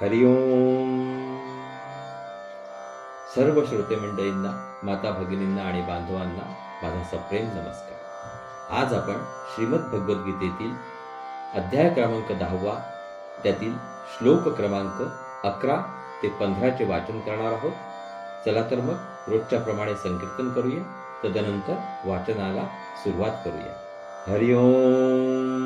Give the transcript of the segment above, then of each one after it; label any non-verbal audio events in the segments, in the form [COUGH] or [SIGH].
हरिओम सर्व श्रोते मंडळींना माता भगिनींना आणि बांधवांना माझा सप्रेम नमस्कार. आज आपण श्रीमद भगवद्गीतेतील अध्याय क्रमांक दहावा त्यातील श्लोक क्रमांक अकरा ते पंधराचे वाचन करणार आहोत. चला तर मग रोजच्या प्रमाणे संकीर्तन करूया. तदनंतर वाचनाला सुरुवात करूया. हरिओम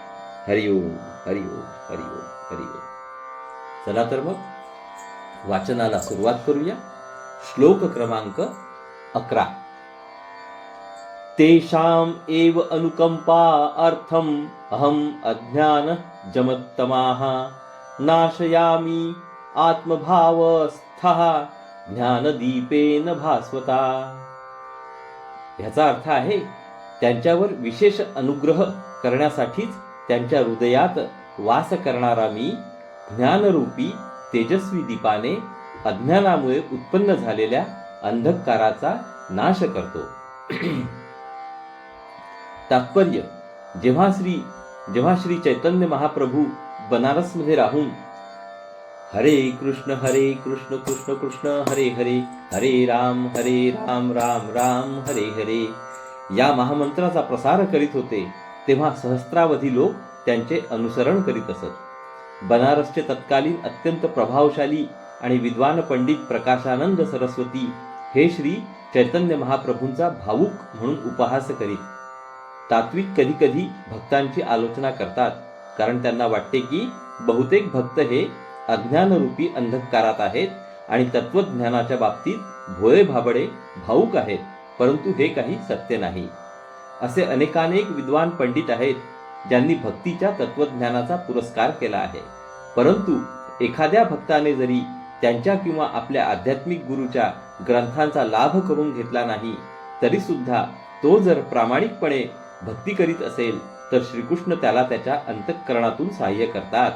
हरिओम हरिओम हरिओम हरिओम चला तर मग वाचनाला सुरुवात करूया. श्लोक क्रमांक अकरा. तेषाम एव अनुकंपा अर्थम अहम अज्ञान जमत्तमाः. नाशयामी आत्मभावस्थः ज्ञानदीपेन भास्वता. ह्याचा अर्थ आहे त्यांच्यावर विशेष अनुग्रह करण्यासाठीच त्यांच्या हृदयात वास करणारा मी ज्ञानरूपी तेजस्वी दीपाने अज्ञानामुळे उत्पन्न झालेल्या अंधकाराचा नाश करतो. [CLEARS THROAT] तात्पर्य जेव्हा श्री जेव्हा श्री चैतन्य महाप्रभू बनारसमध्ये राहून हरे कृष्ण हरे कृष्ण कृष्ण कृष्ण हरे हरे हरे राम हरे राम राम राम हरे हरे या महामंत्राचा प्रसार करीत होते तेव्हा सहस्त्रावधी लोक त्यांचे अनुसरण करीत असत. बनारसचे तत्कालीन अत्यंत प्रभावशाली आणि विद्वान पंडित प्रकाशानंद सरस्वती हे श्री चैतन्य महाप्रभूंचा भावुक म्हणून उपहास करीत. तात्विक कधी कधी भक्तांची आलोचना करतात कारण त्यांना वाटते की बहुतेक भक्त हे अज्ञानरूपी अंधकारात आहेत आणि तत्वज्ञानाच्या बाबतीत भोळे भाबडे भाऊक आहेत परंतु हे काही सत्य नाही. असे अनेकानेक विद्वान पंडित आहेत ज्यांनी भक्तीच्या तत्वज्ञानाचा पुरस्कार केला आहे. परंतु एखाद्या भक्ताने जरी त्यांच्या किंवा आपल्या आध्यात्मिक गुरुच्या ग्रंथांचा लाभ करून घेतला नाही तरी सुद्धा तो जर प्रामाणिकपणे भक्ती करीत असेल तर श्रीकृष्ण त्याला त्याच्या अंतःकरणातून सहाय्य करतात.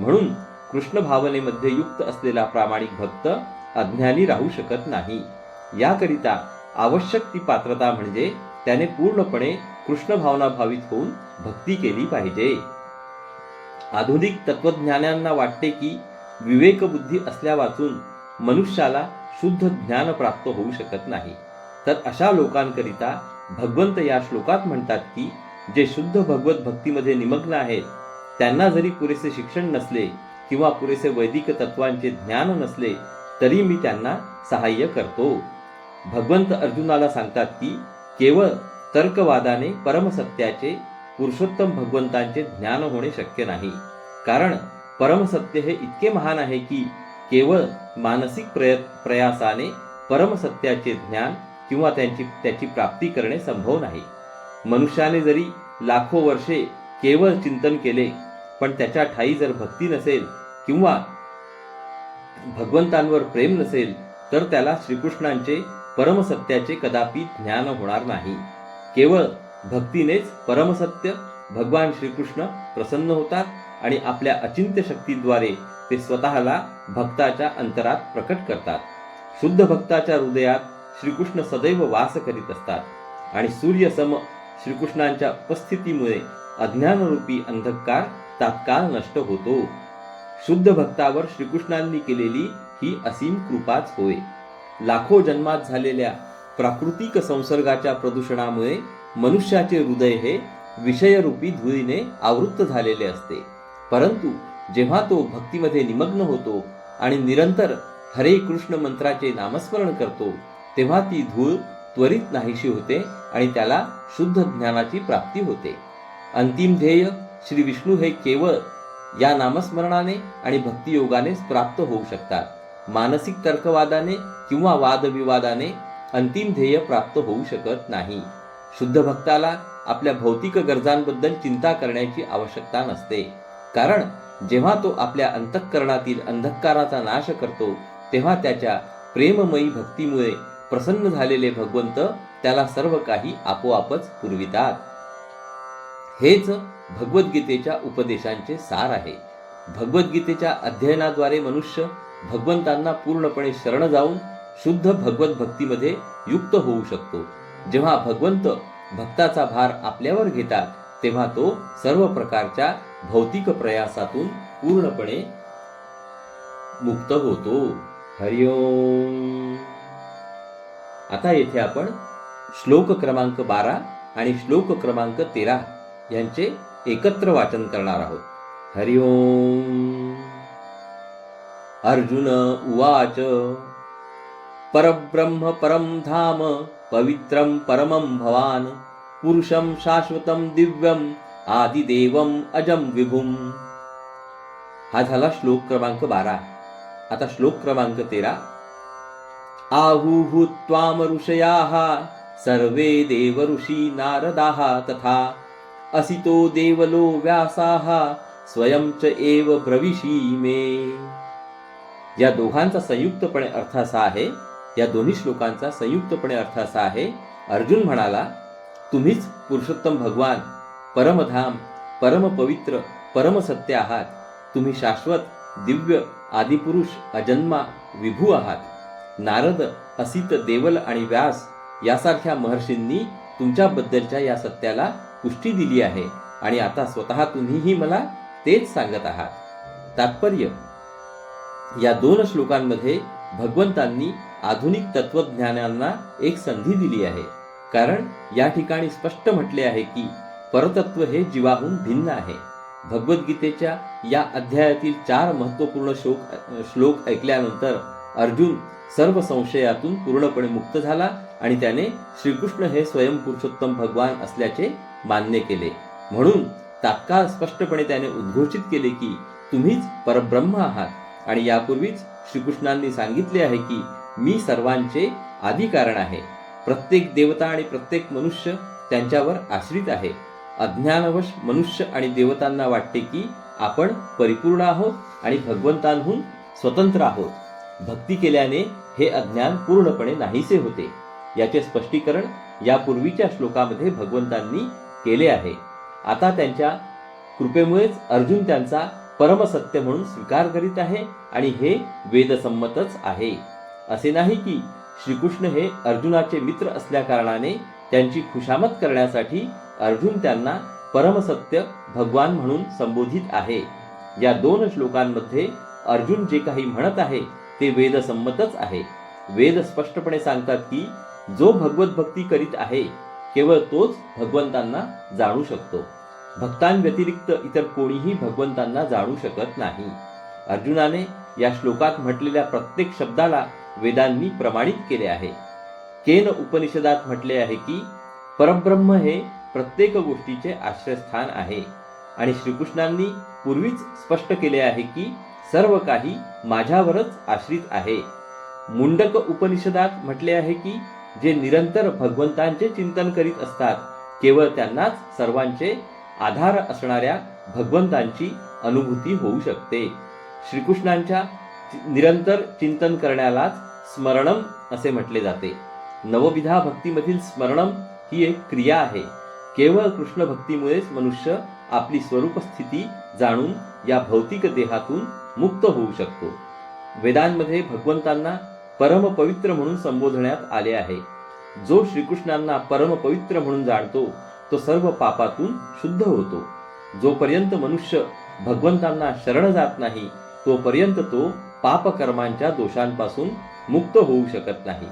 म्हणून कृष्ण भावनेमध्ये युक्त असलेला प्रामाणिक भक्त अज्ञानी राहू शकत नाही. याकरिता आवश्यक ती पात्रता म्हणजे त्याने पूर्णपणे कृष्ण भावना भावित होऊन भक्ती केली पाहिजे. आधुनिक तत्वज्ञानांना वाटते की विवेकबुद्धी असल्या वाचून मनुष्याला शुद्ध ज्ञान प्राप्त होऊ शकत नाही. तर अशा लोकांकरिता भगवंत या श्लोकात म्हणतात की जे शुद्ध भगवत भक्तीमध्ये निमग्न आहेत त्यांना जरी पुरेसे शिक्षण नसले किंवा पुरेसे वैदिक तत्वांचे ज्ञान नसले तरी मी त्यांना सहाय्य करतो. भगवंत अर्जुनाला सांगतात की केवळ तर्कवादाने परमसत्याचे पुरुषोत्तम भगवंतांचे ज्ञान होणे शक्य नाही. कारण परमसत्य हे इतके महान आहे की केवळ मानसिक प्रय प्रयासाने परमसत्याचे ज्ञान किंवा त्यांची त्याची प्राप्ती करणे संभव नाही. मनुष्याने जरी लाखो वर्षे केवळ चिंतन केले पण त्याच्या ठाई जर भक्ती नसेल किंवा भगवंतांवर प्रेम नसेल तर त्याला श्रीकृष्णांचे परमसत्याचे कदापि ज्ञान होणार नाही. केवळ भक्तीनेच परमसत्य भगवान श्रीकृष्ण प्रसन्न होतात आणि आपल्या अचिंत्य शक्तीद्वारे ते स्वतःला भक्ताच्या अंतरात प्रकट करतात. शुद्ध भक्ताच्या हृदयात श्रीकृष्ण सदैव वास करीत असतात आणि सूर्यसम श्रीकृष्णांच्या उपस्थितीमुळे अज्ञानरूपी अंधकार तात्काळ नष्ट होतो. शुद्ध भक्तावर श्रीकृष्णांनी केलेली ही असीम कृपाच होय. लाखो जन्मात झालेल्या प्राकृतिक संसर्गाच्या प्रदूषणामुळे मनुष्याचे हृदय हे विषयरूपी धुळीने आवृत्त झालेले असते. परंतु जेव्हा तो भक्तीमध्ये निमग्न होतो आणि निरंतर हरे कृष्ण मंत्राचे नामस्मरण करतो तेव्हा ती धूळ त्वरित नाहीशी होते आणि त्याला शुद्ध ज्ञानाची प्राप्ती होते. अंतिम ध्येय श्री विष्णू हे केवळ या नामस्मरणाने आणि भक्तियोगानेच प्राप्त होऊ शकतात. मानसिक तर्कवादाने किंवा वादविवादाने अंतिम ध्येय प्राप्त होऊ शकत नाही. शुद्ध भक्ताला आपल्या भौतिक गरजांबद्दल चिंता करण्याची आवश्यकता नसते. कारण जेव्हा तो आपल्या अंतःकरणातील अंधकाराचा नाश करतो तेव्हा त्याच्या प्रेममयी भक्तीमुळे प्रसन्न झालेले भगवंत त्याला सर्व काही आपोआपच पुरवितात. हेच भगवद्गीतेच्या उपदेशांचे सार आहे. भगवद्गीतेच्या अध्ययनाद्वारे मनुष्य भगवंतांना पूर्णपणे शरण जाऊन शुद्ध भगवत भक्तीमध्ये युक्त होऊ शकतो. जेव्हा भगवंत भक्ताचा भार आपल्यावर घेतात तेव्हा तो सर्व प्रकारच्या भौतिक प्रयासातून पूर्णपणे मुक्त होतो. हरिओम आता येथे आपण श्लोक क्रमांक बारा आणि श्लोक क्रमांक तेरा यांचे एकत्र वाचन करणार आहोत. हरिओम अर्जुन उवाच परब्रह्म परम धाम पवित्रं परमं भवान पुरुषं शाश्वतं दिव्यम आदिदेवम अजम विभुम. हा झाला श्लोक क्रमांक बारा. आता श्लोक क्रमांक तेरा. आहुहुत्वाम त्वाम ऋषयाः सर्वे देव ऋषी नारदाः तथा असितो देवलो व्यासाः स्वयं च एव ब्रविशी मे। या दोघांचा संयुक्तपणे अर्थ असा आहे या दोन्ही श्लोकांचा संयुक्तपणे अर्थ असा आहे अर्जुन म्हणाला तुम्हीच पुरुषोत्तम भगवान परमधाम परमपवित्र परमसत्य आहात तुम्ही शाश्वत दिव्य आदिपुरुष अजन्मा विभू आहात. नारद असित देवल आणि व्यास यासारख्या महर्षींनी तुमच्याबद्दलच्या या सत्याला पुष्टी दिली आहे आणि आता स्वतः तुम्हीही मला तेच सांगत आहात. तात्पर्य या दोन श्लोकांमध्ये भगवंतांनी आधुनिक तत्वज्ञानांना एक संधी दिली आहे. कारण या ठिकाणी स्पष्ट म्हटले आहे की परतत्व हे जीवाहून भिन्न आहे. भगवद्गीतेच्या या अध्यायातील चार महत्त्वपूर्ण श्लोक श्लोक ऐकल्यानंतर अर्जुन सर्व संशयातून पूर्णपणे मुक्त झाला आणि त्याने श्रीकृष्ण हे स्वयंपुरुषोत्तम भगवान असल्याचे मान्य केले. म्हणून तात्काळ स्पष्टपणे त्याने उद्घोषित केले की तुम्हीच परब्रह्म आहात. आणि यापूर्वीच श्रीकृष्णांनी सांगितले आहे की मी सर्वांचे आधिकारण आहे. प्रत्येक देवता आणि प्रत्येक मनुष्य त्यांच्यावर आश्रित आहे. अज्ञानवश मनुष्य आणि देवतांना वाटते की आपण परिपूर्ण आहोत आणि भगवंतांहून स्वतंत्र आहोत. भक्ती केल्याने हे अज्ञान पूर्णपणे नाहीसे होते. याचे स्पष्टीकरण यापूर्वीच्या श्लोकामध्ये भगवंतांनी केले आहे. आता त्यांच्या कृपेमुळेच अर्जुन त्यांचा परमसत्य म्हणून स्वीकार करीत आहे आणि हे वेदसंमतच आहे. असे नाही की श्रीकृष्ण हे अर्जुनाचे मित्र असल्याकारणाने त्यांची खुशामत करण्यासाठी अर्जुन त्यांना परमसत्य भगवान म्हणून संबोधित आहे. या दोन श्लोकांमध्ये अर्जुन जे काही म्हणत आहे ते वेदसंमतच आहे. वेद स्पष्टपणे सांगतात की जो भगवत भक्ती करीत आहे केवळ तोच भगवंतांना जाणू शकतो. भक्तांव्यतिरिक्त इतर कोणीही भगवंतांना जाणू शकत नाही. अर्जुनाने या श्लोकात म्हटलेल्या प्रत्येक शब्दाला वेदांनी प्रमाणित केले आहे. केन उपनिषदात म्हटले आहे की परब्रह्म हे प्रत्येक गोष्टीचे आश्रयस्थान आहे. आणि श्रीकृष्णांनी पूर्वीच स्पष्ट केले आहे की सर्व काही माझ्यावरच आश्रित आहे. मुंडक उपनिषदात म्हटले आहे की जे निरंतर भगवंतांचे चिंतन करीत असतात केवळ त्यांनाच सर्वांचे आधार असणाऱ्या भगवंतांची अनुभूती होऊ शकते. श्रीकृष्णांच्या निरंतर चिंतन करण्यालाच स्मरणम असे म्हटले जाते. नवविधा भक्तीमधील स्मरणम ही एक क्रिया आहे. केवळ कृष्ण भक्तीमुळेच मनुष्य आपली स्वरूप स्थिती जाणून या भौतिक देहातून मुक्त होऊ शकतो. वेदांमध्ये भगवंतांना परमपवित्र म्हणून संबोधण्यात आले आहे. जो श्रीकृष्णांना परमपवित्र म्हणून जाणतो तो सर्व पापातून शुद्ध होतो. जोपर्यंत मनुष्य भगवंतांना शरण जात नाही तोपर्यंत तो पापकर्मांच्या दोषांपासून मुक्त होऊ शकत नाही.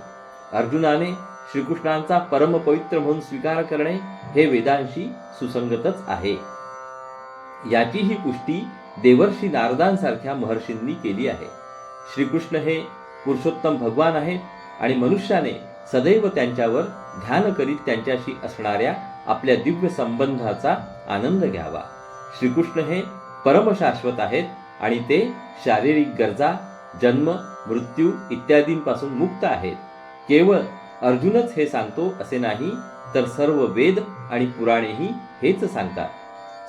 अर्जुनाने श्रीकृष्णांचा परमपवित्र म्हणून स्वीकार करणे हे वेदांशी सुसंगतच आहे. याची ही पुष्टी देवर्षी नारदांसारख्या महर्षींनी केली आहे. श्रीकृष्ण हे पुरुषोत्तम भगवान आहेत आणि मनुष्याने सदैव त्यांच्यावर ध्यान करीत त्यांच्याशी असणाऱ्या आपल्या दिव्य संबंधाचा आनंद घ्यावा. श्रीकृष्ण हे परमशाश्वत आहेत आणि ते शारीरिक गरजा जन्म मृत्यू इत्यादींपासून मुक्त आहेत. केवळ अर्जुनच हे सांगतो असे नाही तर सर्व वेद आणि पुराणेही हेच सांगतात.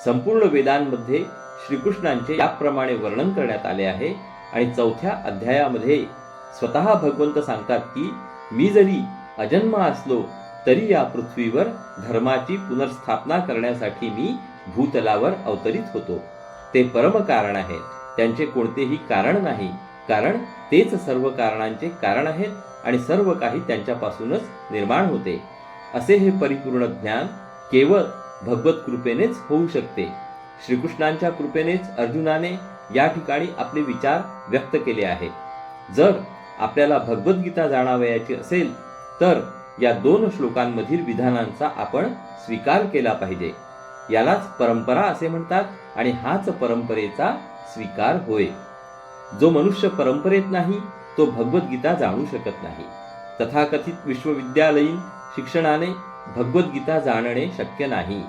संपूर्ण वेदांमध्ये श्रीकृष्णांचे याप्रमाणे वर्णन करण्यात आले आहे आणि चौथ्या अध्यायामध्ये स्वतः भगवंत सांगतात की मी जरी अजन्म असलो तरी या पृथ्वीवर धर्माची पुनर्स्थापना करण्यासाठी मी भूतलावर अवतरित होतो. ते परम कारण आहे त्यांचे कोणतेही कारण नाही. कारण तेच सर्व कारणांचे कारण आहेत आणि सर्व काही त्यांच्यापासूनच निर्माण होते. असे हे परिपूर्ण ज्ञान केवळ भगवत कृपेनेच होऊ शकते. श्रीकृष्णांच्या कृपेनेच अर्जुनाने या ठिकाणी आपले विचार व्यक्त केले आहेत. जर आपल्याला भगवद्गीता जाणावयाची असेल तर या दोन श्लोकांमधील विधानांचा आपण स्वीकार केला पाहिजे. यालाच परंपरा असे म्हणतात आणि हाच परंपरेचा स्वीकार होय. जो मनुष्य परंपरेत नाही तो भगवद्गीता जाणू शकत नाही. तथाकथित विश्वविद्यालयीन शिक्षणाने भगवद्गीता जाणणे शक्य नाही.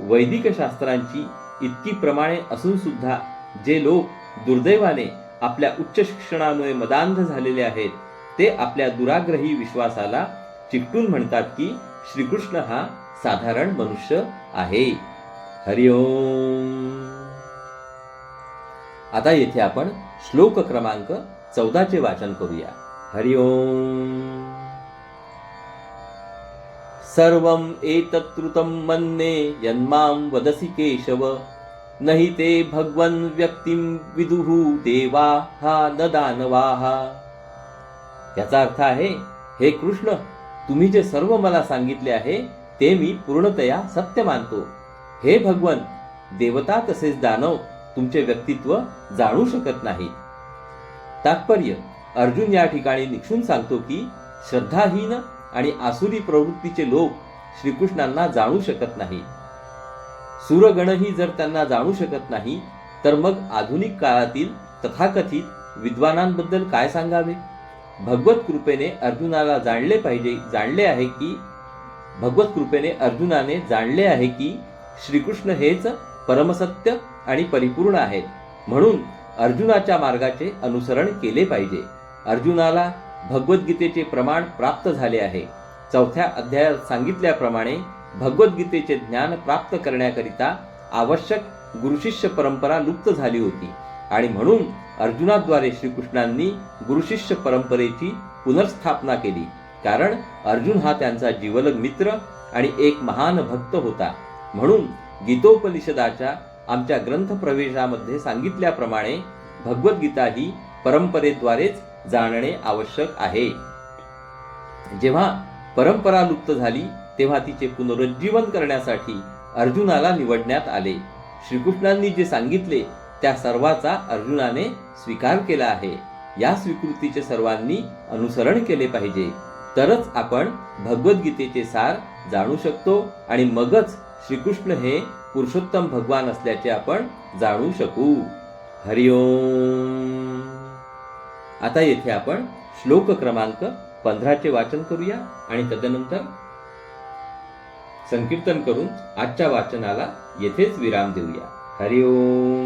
वैदिक शास्त्रांची इतकी प्रमाणे असून सुद्धा जे लोक दुर्दैवाने आपल्या उच्च शिक्षणामुळे मदांध झालेले आहेत ते आपल्या दुराग्रही विश्वासाला चिकटून म्हणतात की श्रीकृष्ण हा साधारण मनुष्य आहे. हरिओम आता येथे आपण श्लोक क्रमांक चौदाचे वाचन करूया. हरिओम सर्वम एतत्रुतं मन्ये यन्मां वदसि केशव। नहि ते भगवन् व्यक्तिं विदुः देवा हा न दानवाः। याचा अर्थ आहे हे कृष्ण तुम्ही जे सर्व मला सांगितले आहे ते मी पूर्णतया सत्य मानतो. हे भगवन देवता तसेच दानव तुमचे व्यक्तित्व जाणू शकत नाही तात्पर्य अर्जुन या ठिकाणी निक्षून सांगतो की श्रद्धाहीन आणि आसुरी प्रवृत्तीचे लोक श्रीकृष्णांना जाणू शकत नाही. सूरगणही जर त्यांना जाणू शकत नाही तर मग आधुनिक काळातील तथाकथित विद्वानांबद्दल काय सांगावे? भगवत कृपेने अर्जुनाला जाणले पाहिजे जाणले आहे की भगवत कृपेने अर्जुनाने जाणले आहे की श्रीकृष्ण हेच परमसत्य आणि परिपूर्ण आहेत. म्हणून अर्जुनाच्या मार्गाचे अनुसरण केले पाहिजे. अर्जुनाला भगवद्गीतेचे प्रमाण प्राप्त झाले आहे. चौथ्या अध्यायात सांगितल्याप्रमाणे भगवद्गीतेचे ज्ञान प्राप्त करण्याकरिता आवश्यक गुरुशिष्य परंपरा लुप्त झाली होती. आणि म्हणून अर्जुनाद्वारे श्रीकृष्णांनी गुरुशिष्य परंपरेची पुनर्स्थापना केली. कारण अर्जुन हा त्यांचा जीवलग मित्र आणि एक महान भक्त होता. म्हणून गीतोपनिषदाच्या आमच्या ग्रंथ प्रवेशामध्ये सांगितल्याप्रमाणे भगवद्गीता ही परंपरेद्वारेच जाणणे आवश्यक आहे. जेव्हा परंपरा लुप्त झाली तेव्हा तिचे पुनरुज्जीवन करण्यासाठी अर्जुनाला निवडण्यात आले. श्रीकृष्णांनी जे सांगितले त्या सर्वाचा अर्जुनाने स्वीकार केला आहे. या स्वीकृतीचे सर्वांनी अनुसरण केले पाहिजे. तरच आपण भगवद्गीतेचे सार जाणू शकतो आणि मगच श्रीकृष्ण हे पुरुषोत्तम भगवान असल्याचे आपण जाणू शकू. हरिओम आता येथे आपण श्लोक क्रमांक पंधराचे वाचन करूया आणि तदनंतर संकीर्तन करून आजच्या वाचनाला येथेच विराम देऊया. हरिओम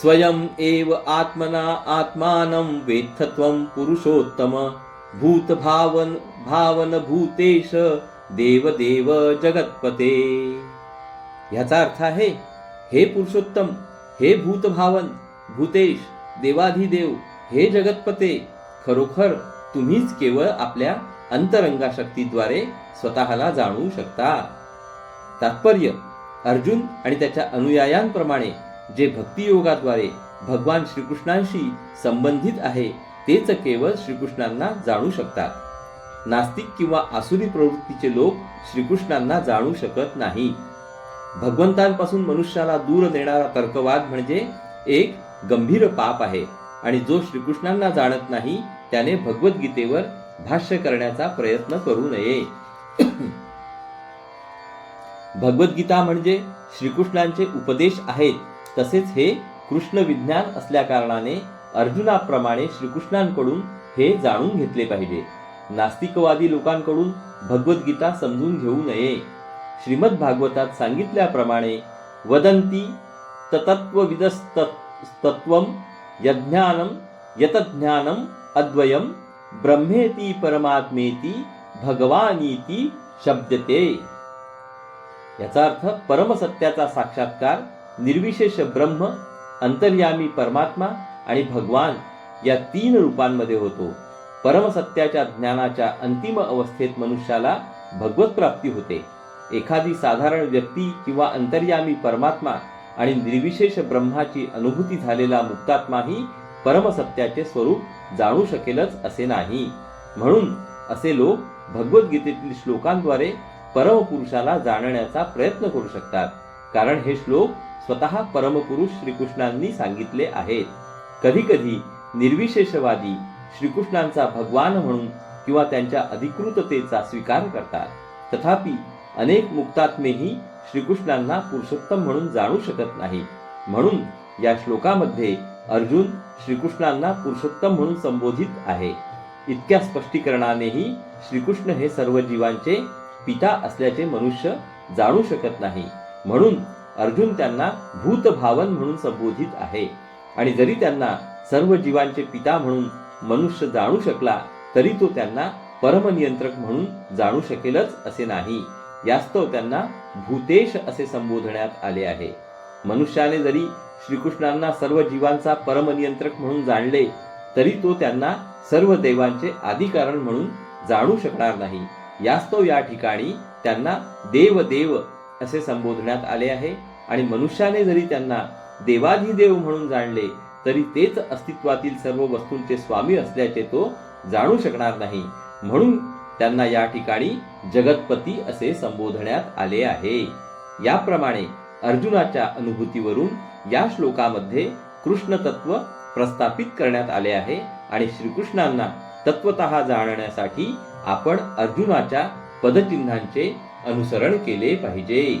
स्वयं एव आत्मना आत्मानं वेत्थत्वं पुरुषोत्तम भूतभावन भावन भूतेश देव देव जगतपते. ह्याचा अर्थ आहे हे पुरुषोत्तम हे भूतभावन भूतेश देवाधिदेव हे जगतपते खरोखर तुम्हीच केवळ आपल्या अंतरंगा शक्तीद्वारे स्वतःला जाणू शकता. तात्पर्य अर्जुन आणि त्याच्या अनुयायांप्रमाणे जे भक्तियोगाद्वारे भगवान श्रीकृष्णांशी संबंधित आहे तेच केवळ श्रीकृष्णांना जाणू शकतात. नास्तिक किंवा आसुरी प्रवृत्तीचे लोक श्रीकृष्णांना जाणू शकत नाही. भगवंतांपासून मनुष्याला दूर नेणारा तर्कवाद म्हणजे एक गंभीर पाप आहे आणि जो श्रीकृष्णांना जाणत नाही त्याने भगवद्गीतेवर भाष्य करण्याचा प्रयत्न करू नये. भगवद्गीता म्हणजे श्रीकृष्णांचे उपदेश आहेत तसेच हे कृष्ण विज्ञान असल्याकारणाने अर्जुनाप्रमाणे श्रीकृष्णांकडून हे जाणून घेतले पाहिजे. नास्तिकवादी लोकांकडून भगवद्गीता समजून घेऊ नये. श्रीमद भागवतात सांगितल्याप्रमाणे वदंती तत्त्वविदस्तत्वम यज्ञानम यतज्ञानम अद्वयम ब्रह्मेती परमात्मेती भगवानीती शब्दते. याचा अर्थ परमसत्याचा साक्षात्कार निर्विशेष ब्रह्म अंतर्यामी परमात्मा आणि भगवान या तीन रूपांमध्ये होतो. परमसत्याच्या ज्ञानाच्या अंतिम अवस्थेत मनुष्याला भगवत प्राप्ती होते. एखादी साधारण व्यक्ती किंवा अंतर्यामी परमात्मा आणि निर्विशेष ब्रह्माची अनुभूती झालेला मुक्तात्माही परमसत्याचे स्वरूप जाणू शकेलच असे नाही. म्हणून असे लोक भगवद्गीतेतील श्लोकांद्वारे परमपुरुषाला जाणण्याचा प्रयत्न करू शकतात. कारण हे श्लोक स्वतः परमपुरुष श्रीकृष्णांनी सांगितले आहेत. कधी कधी निर्विशेषवादी श्रीकृष्णांचा भगवान म्हणून किंवा त्यांच्या अधिकृततेचा स्वीकार करतात. तथापि अनेक मुक्तात्मेही श्रीकृष्णांना पुरुषोत्तम म्हणून जाणू शकत नाही म्हणून या श्लोकामध्ये अर्जुन श्रीकृष्णांना पुरुषोत्तम म्हणून संबोधित आहे. इतक्या स्पष्टीकरणानेही श्रीकृष्ण हे सर्व जीवांचे पिता असल्याचे मनुष्य जाणू शकत नाही. म्हणून अर्जुन त्यांना भूतभावन म्हणून संबोधित आहे. आणि जरी त्यांना सर्व जीवांचे पिता म्हणून मनुष्य जाणू शकला तरी तो त्यांना परमनियंत्रक म्हणून जाणू शकेलच असे नाही. यास्तव त्यांना भूतेश असे संबोधण्यात आले आहे. मनुष्याने जरी श्रीकृष्णांना सर्व जीवांचा परमनियंत्रक म्हणून जाणले तरी तो त्यांना सर्व देवांचे आदिकारण म्हणून जाणू शकणार नाही. यास्तव या ठिकाणी त्यांना देव देव असे संबोधण्यात आले आहे. आणि मनुष्याने जरी त्यांना देवाधिदेव म्हणून जाणले तरी तेच अस्तित्वातील सर्व वस्तूंचे स्वामी असल्याचे तो जाणू शकणार नाही. म्हणून त्यांना या ठिकाणी जगतपती असे संबोधण्यात आले आहे. याप्रमाणे अर्जुनाच्या अनुभूतीवरून या श्लोकामध्ये कृष्ण तत्व प्रस्थापित करण्यात आले आहे आणि श्रीकृष्णांना तत्वत जाणण्यासाठी आपण अर्जुनाच्या पदचिन्हांचे अनुसरण केले पाहिजे.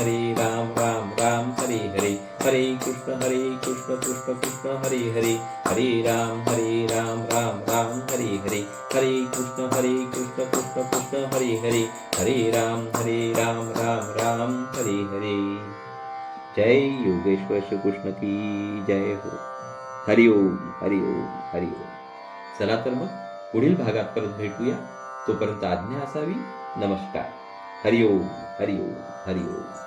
हरे राम राम राम हरे हरे. हरे कृष्ण हरे कृष्ण कृष्ण कृष्ण हरे हरे. हरे राम हरे राम राम राम हरे हरे. हरे कृष्ण हरे कृष्ण कृष्ण कृष्ण हरे हरे. हरे राम हरे राम राम राम हरे हरे. जय योगेश्वर श्री कृष्ण की जय हो. हरिओम हरिओम हरिओम चला तर मग पुढील भागात परत भेटूया. तोपर्यंत आज्ञा असावी. नमस्कार. हरिओम हरिओम हरिओम